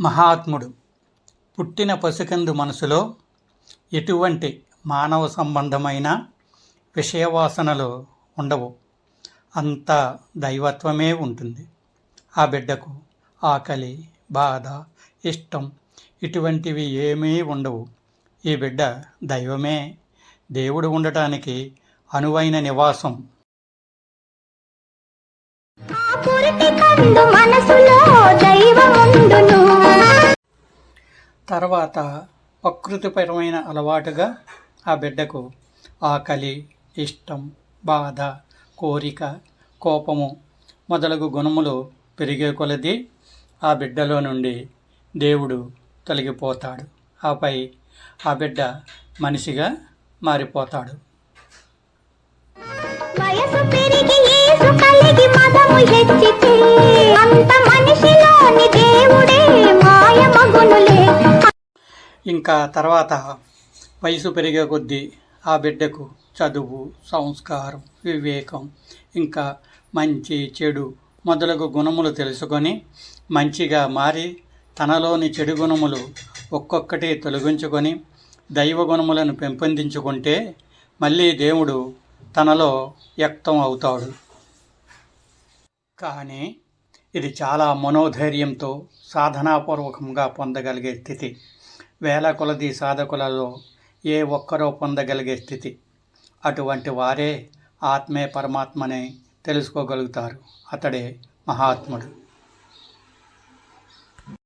మహాత్ముడు. పుట్టిన పసికందు మనసులో ఎటువంటి మానవ సంబంధమైన విషయవాసనలు ఉండవు. అంతా దైవత్వమే ఉంటుంది. ఆ బిడ్డకు ఆకలి బాధ ఇష్టం ఇటువంటివి ఏమీ ఉండవు. ఈ బిడ్డ దైవమే. దేవుడు ఉండటానికి అనువైన నివాసం. మనసు తర్వాత ప్రకృతిపరమైన అలవాటుగా ఆ బిడ్డకు ఆకలి ఇష్టం బాధ కోరిక కోపము మొదలగు గుణములు పెరిగే కొలది ఆ బిడ్డలో నుండి దేవుడు తొలగిపోతాడు. ఆపై ఆ బిడ్డ మనిషిగా మారిపోతాడు. ఇంకా తర్వాత వయసు పెరిగే కొద్దీ ఆ బిడ్డకు చదువు సంస్కారం వివేకం ఇంకా మంచి చెడు మొదలగు గుణములు తెలుసుకొని మంచిగా మారి తనలోని చెడు గుణములు ఒక్కొక్కటి తొలగించుకొని దైవ గుణములను పెంపొందించుకుంటే మళ్ళీ దేవుడు తనలో వ్యక్తం అవుతాడు. కానీ ఇది చాలా మనోధైర్యంతో సాధనాపూర్వకంగా పొందగలిగే స్థితి. వేల కొలది సాధకులలో ఏ ఒక్కరో పొందగలిగే స్థితి. అటువంటి వారే ఆత్మే పరమాత్మని తెలుసుకోగలుగుతారు. అతడే మహాత్ముడు.